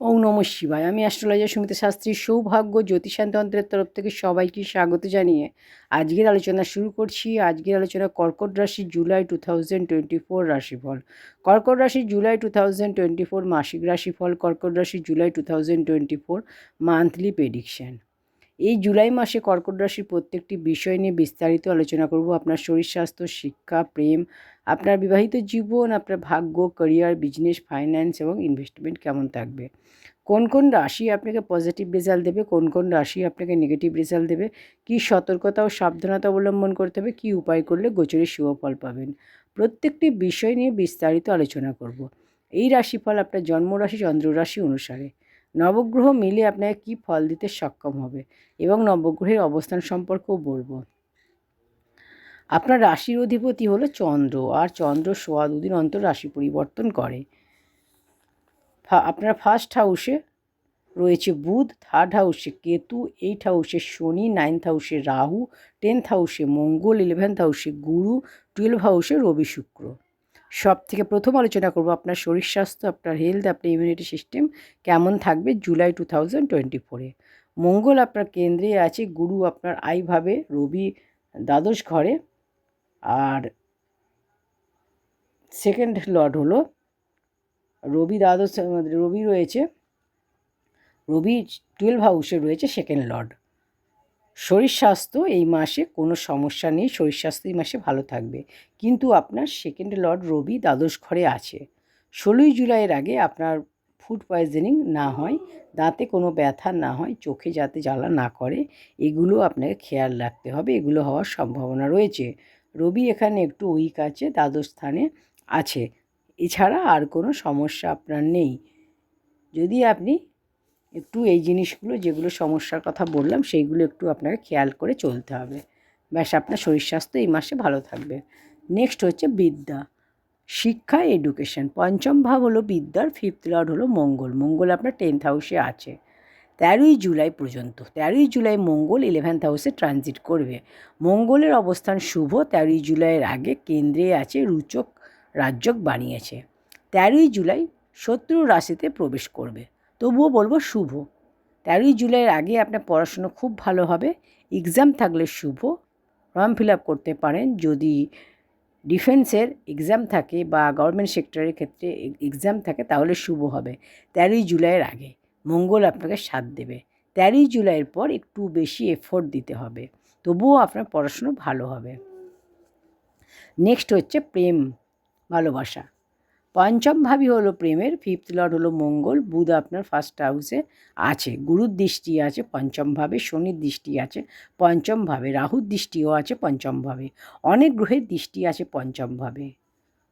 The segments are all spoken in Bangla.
ওং নম শিবায়। আমি অ্যাস্ট্রোলজার সুমিতা শাস্ত্রী সৌভাগ্য জ্যোতিষান্তন্ত্রের তরফ থেকে সবাইকে স্বাগত জানিয়ে আজকের আলোচনা শুরু করছি। আজকের আলোচনা কর্কট রাশি July two thousand twenty four রাশিফল। কর্কট রাশি July two thousand twenty four মাসিক রাশিফল। কর্কট রাশি July two thousand twenty four monthly prediction. এই জুলাই মাসে কর্কট রাশির প্রত্যেকটি বিষয় নিয়ে বিস্তারিত আলোচনা করব। আপনার শরীর, স্বাস্থ্য, শিক্ষা, প্রেম, আপনার বিবাহিত জীবন, আপনার ভাগ্য ক্যারিয়ার বিজনেস ফাইন্যান্স এবং ইনভেস্টমেন্ট কেমন থাকবে? কোন কোন রাশি আপনাকে পজিটিভ রেজাল্ট দেবে? কোন কোন রাশি আপনাকে নেগেটিভ রেজাল্ট দেবে? কী সতর্কতা ও সাবধানতা অবলম্বন করতে হবে? কী উপায় করলে গোচরে শুভ ফল পাবেন? প্রত্যেকটি বিষয় নিয়ে বিস্তারিত আলোচনা করব। এই রাশিফল আপনার জন্মরাশি, চন্দ্ররাশি অনুসারে। নবগ্রহ মিলে আপনাকে কী ফল দিতে সক্ষম হবে এবং নবগ্রহের অবস্থান সম্পর্কেও বলব। আপনার রাশির অধিপতি হলো চন্দ্র, আর চন্দ্র সোয়া দুদিন অন্তর রাশি পরিবর্তন করে। আপনার ফার্স্ট হাউসে রয়েছে বুধ থার্ড হাউসে কেতু এইট হাউসে শনি নাইন্থ হাউসে রাহু টেন্থ হাউসে মঙ্গল ইলেভেন্থ হাউসে গুরু টুয়েলভ হাউসে রবি শুক্র। সব থেকে প্রথম আলোচনা করব আপনার শরীর স্বাস্থ্য, আপনার হেলথ আপনার ইমিউনিটি সিস্টেম কেমন থাকবে জুলাই টু থাউজেন্ড টোয়েন্টি ফোরে। মঙ্গল আপনার কেন্দ্রে আছে, গুরু আপনার আইভাবে রবি দ্বাদশ ঘরে, আর সেকেন্ড লর্ড হলো রবি দ্বাদশ, রবি রয়েছে, রবি টুয়েলভ হাউসে রয়েছে সেকেন্ড লর্ড শরীর স্বাস্থ্য এই মাসে কোনো সমস্যা নেই, শরীর স্বাস্থ্য এই মাসে ভালো থাকবে। কিন্তু আপনার সেকেন্ড লর্ড রবি দ্বাদশ ঘরে আছে। ষোলোই জুলাইয়ের আগে আপনার ফুড পয়জনিং না হয়, দাঁতে কোনো ব্যথা না হয়, চোখে যাতে জ্বালা না করে, এগুলো আপনাকে খেয়াল রাখতে হবে, এগুলো হওয়ার সম্ভাবনা রয়েছে। রবি এখানে একটু উইক আছে, দ্বাদশ স্থানে আছে। এছাড়া আর কোনো সমস্যা আপনার নেই। যদি আপনি একটু এই জিনিসগুলো, যেগুলো সমস্যার কথা বললাম, সেইগুলো একটু আপনাকে খেয়াল করে চলতে হবে। ব্যাস, আপনার শরীর স্বাস্থ্য এই মাসে ভালো থাকবে। নেক্সট হচ্ছে বিদ্যা। শিক্ষা এডুকেশন পঞ্চম ভাব হলো বিদ্যার ফিফথ লর্ড হলো মঙ্গল। মঙ্গল আপনার টেন্থ হাউসে আছে। তেরোই জুলাই পর্যন্ত। তেরোই জুলাই মঙ্গল ইলেভেন্থ হাউসে ট্রানজিট করবে। মঙ্গলের অবস্থান শুভ। তেরোই জুলাইয়ের আগে কেন্দ্রে আছে রুচক রাজ্যক বানিয়েছে। তেরোই জুলাই শত্রু রাশিতে প্রবেশ করবে। তবুও বলব শুভ। তেরোই জুলাইয়ের আগে আপনার পড়াশুনো খুব ভালো হবে। এক্সাম থাকলে শুভ। ফর্ম ফিল আপ করতে পারেন। যদি ডিফেন্সের এক্সাম থাকে বা গভর্নমেন্ট সেক্টরের ক্ষেত্রে এক্সাম থাকে তাহলে শুভ হবে। তেরোই জুলাইয়ের আগে। মঙ্গল আপনাকে সাথ দেবে। তেরোই জুলাইয়ের পর একটু বেশি এফোর্ট দিতে হবে। তবুও আপনার পড়াশুনো ভালো হবে। নেক্সট হচ্ছে প্রেম ভালোবাসা। পঞ্চম ভাবই হলো প্রেমের ফিফথ লর্ড হলো মঙ্গল, বুধ আপনার ফার্স্ট হাউসে আছে, গুরুর দৃষ্টি আছে, পঞ্চম ভাবে শনির দৃষ্টি আছে, পঞ্চম ভাবে রাহুর দৃষ্টিও আছে, পঞ্চম ভাবে অনেক গ্রহের দৃষ্টি আছে, পঞ্চম ভাবে।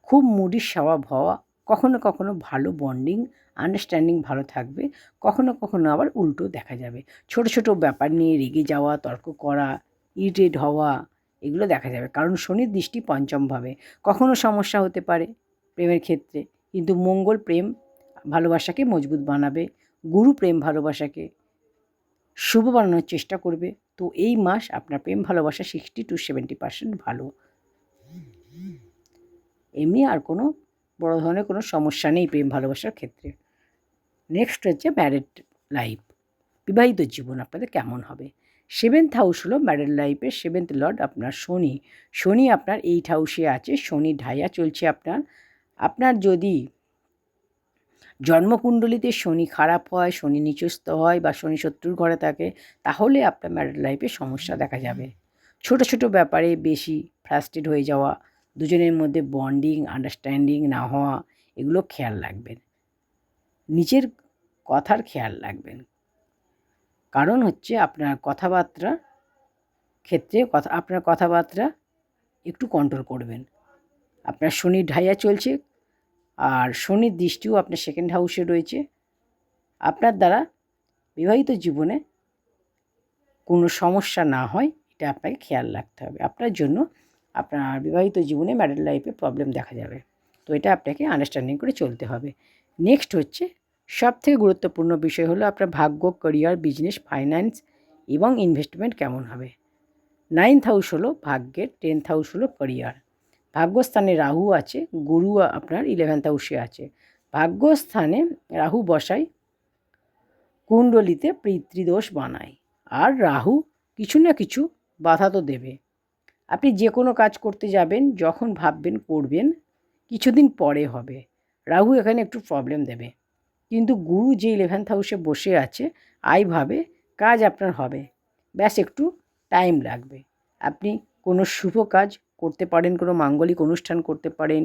খুব মুডির স্বভাব হওয়া, কখনো কখনো ভালো বন্ডিং আন্ডারস্ট্যান্ডিং ভালো থাকবে, কখনো কখনো আবার উল্টো দেখা যাবে। ছোট ছোট ব্যাপার নিয়ে রেগে যাওয়া, তর্ক করা ইরিটেট হওয়া, এগুলো দেখা যাবে। কারণ শনির দৃষ্টি পঞ্চমভাবে কখনো সমস্যা হতে পারে। প্রেমের ক্ষেত্রে। কিন্তু মঙ্গল প্রেম ভালোবাসাকে মজবুত বানাবে, গুরু প্রেম ভালোবাসাকে শুভ বানানোর চেষ্টা করবে। তো এই মাস আপনার প্রেম ভালোবাসা সিক্সটি টু সেভেন্টি পার্সেন্ট ভালো। এমনি আর কোনো বড় ধরনের কোনো সমস্যা নেই প্রেম ভালোবাসার ক্ষেত্রে। নেক্সট হচ্ছে ম্যারিড লাইফ বিবাহিত জীবন আপনাদের কেমন হবে? সেভেন্থ হাউস হলো ম্যারিড লাইফের সেভেন্থ লর্ড আপনার শনি। শনি আপনার এইট হাউসে আছে শনি ঢাইয়া চলছে আপনার। আপনার যদি জন্মকুণ্ডলিতে শনি খারাপ হয় শনি নিচস্ত হয় বা শনি শত্রুর ঘরে থাকে তাহলে আপনার ম্যারিড লাইফে সমস্যা দেখা যাবে। ছোট ছোট ব্যাপারে বেশি ফ্রাস্ট্রেট হয়ে যাওয়া দুজনের মধ্যে বন্ডিং আন্ডারস্ট্যান্ডিং না হওয়া এগুলো খেয়াল রাখবেন। নিজের কথার খেয়াল রাখবেন। কারণ হচ্ছে আপনার কথাবার্তা ক্ষেত্রে কথা আপনার কথাবার্তা একটু কন্ট্রোল করবেন। আপনার শনির ঢাইয়া চলছে আর শনির দৃষ্টিও আপনার সেকেন্ড হাউসে রয়েছে। আপনার দ্বারা বিবাহিত জীবনে কোনো সমস্যা না হয়, এটা আপনাকে খেয়াল রাখতে হবে। আপনার জন্য আপনার বিবাহিত জীবনে ম্যারিড লাইফে প্রবলেম দেখা যাবে। তো এটা আপনাকে আন্ডারস্ট্যান্ডিং করে চলতে হবে। নেক্সট হচ্ছে সব থেকে গুরুত্বপূর্ণ বিষয় হলো আপনার ভাগ্য ক্যারিয়ার বিজনেস ফাইন্যান্স এবং ইনভেস্টমেন্ট কেমন হবে? নাইন্থ হাউস হলো ভাগ্যের টেন্থ হাউস হলো ক্যারিয়ার ভাগ্যস্থানে রাহু আছে, গুরু আপনার ইলেভেন্থ হাউসে আছে। ভাগ্যস্থানে রাহু বসায়, কুণ্ডলিতে পিতৃদোষ বানায়। আর রাহু কিছু না কিছু বাধা তো দেবে। আপনি যে কোনো কাজ করতে যাবেন, যখন ভাববেন করবেন, কিছুদিন পরে হবে। রাহু এখানে একটু প্রবলেম দেবে। কিন্তু গুরু যে ইলেভেন্থ হাউসে বসে আছে আইভাবে কাজ আপনার হবে। ব্যাস একটু টাইম লাগবে। আপনি কোনো শুভ কাজ করতে পারেন, কোনো মাঙ্গলিক অনুষ্ঠান করতে পারেন।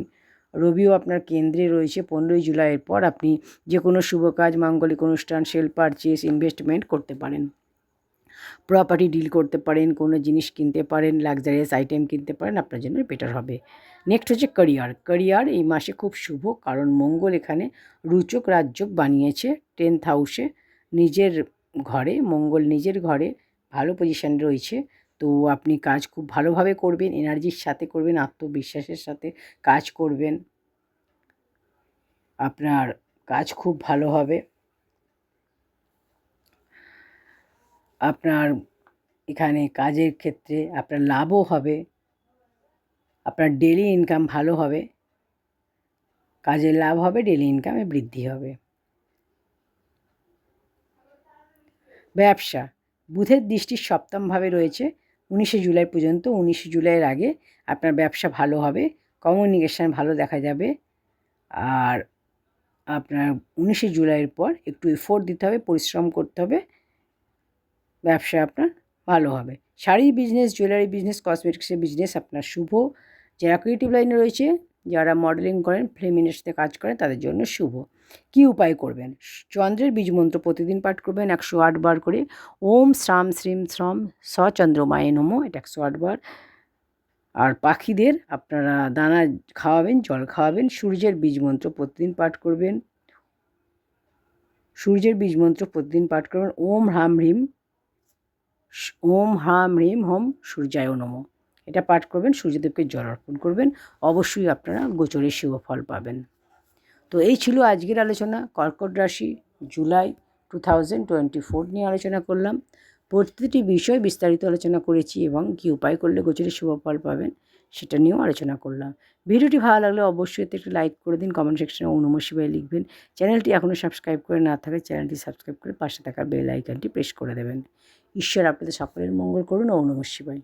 রবিও আপনার কেন্দ্রে রয়েছে। পনেরোই জুলাইয়ের পর আপনি যে কোনো শুভ কাজ, মাঙ্গলিক অনুষ্ঠান, সেল পারচেস ইনভেস্টমেন্ট করতে পারেন। প্রপার্টি ডিল করতে পারেন, কোনো জিনিস কিনতে পারেন লাক্সারিয়াস আইটেম কিনতে পারেন, আপনার জন্য বেটার হবে। নেক্সট হচ্ছে ক্যারিয়ার ক্যারিয়ার এই মাসে খুব শুভ কারণ মঙ্গল এখানে রুচক রাজ্যক বানিয়েছে। টেন্থ হাউসে নিজের ঘরে, মঙ্গল নিজের ঘরে ভালো পজিশানে রয়েছে। তো আপনি কাজ খুব ভালোভাবে করবেন এনার্জির সাথে করবেন, আত্মবিশ্বাসের সাথে কাজ করবেন। আপনার কাজ খুব ভালো হবে। আপনার এখানে কাজের ক্ষেত্রে আপনার লাভও হবে। আপনার ডেলি ইনকাম ভালো হবে। কাজের লাভ হবে ডেলি ইনকামে বৃদ্ধি হবে। ব্যবসা, বুধের দৃষ্টি সপ্তমভাবে রয়েছে। উনিশে জুলাই পর্যন্ত, উনিশে জুলাইয়ের আগে আপনার ব্যবসা ভালো হবে কমিউনিকেশান ভালো দেখা যাবে, আর আপনার উনিশে জুলাইয়ের পর একটু এফোর্ট দিতে হবে, পরিশ্রম করতে হবে, ব্যবসা আপনার ভালো হবে। শাড়ি বিজনেস জুয়েলারি বিজনেস কসমেটিক্সের বিজনেস আপনার শুভ, যারা ক্রিয়েটিভ লাইনে রয়েছে, যারা মডেলিং করেন ফিল্ম ইন্ডাস্ট্রিতে কাজ করেন, তাদের জন্য শুভ। কী উপায় করবেন? চন্দ্রের বীজ মন্ত্র প্রতিদিন পাঠ করবেন একশো আট বার করে। ওম শ্রাম শ্রীম শ্রম স চন্দ্রমায় নমো, এটা একশো আট বার। আর পাখিদের আপনারা দানা খাওয়াবেন, জল খাওয়াবেন, সূর্যের বীজ মন্ত্র প্রতিদিন পাঠ করবেন। সূর্যের বীজ মন্ত্র প্রতিদিন পাঠ করবেন। ওম হ্রাম হ্রিম, ওম হ্রাম হ্রিম হোম সূর্যায় নমঃ। এটা পাঠ করবেন, সূর্যদেবকে জল অর্পণ করবেন। অবশ্যই আপনারা গোচরের শুভ ফল পাবেন। তো এই ছিল আজকের আলোচনা। কর্কট রাশি, July two thousand twenty four নিয়ে আলোচনা করলাম। প্রতিটি বিষয় বিস্তারিত আলোচনা করেছি এবং কী উপায় করলে গোচরের শুভ ফল পাবেন সেটা নিয়েও আলোচনা করলাম। ভিডিওটি ভালো লাগলে অবশ্যই এতে একটু লাইক করে দিন কমেন্ট সেকশনে নমঃ লিখবেন। চ্যানেলটি এখনও সাবস্ক্রাইব করে না থাকলে চ্যানেলটি সাবস্ক্রাইব করে পাশে থাকা বেল আইকনটি প্রেস করে দেবেন। ঈশ্বর আপনাদের সকলের মঙ্গল করুন ও নমঃ শিবায়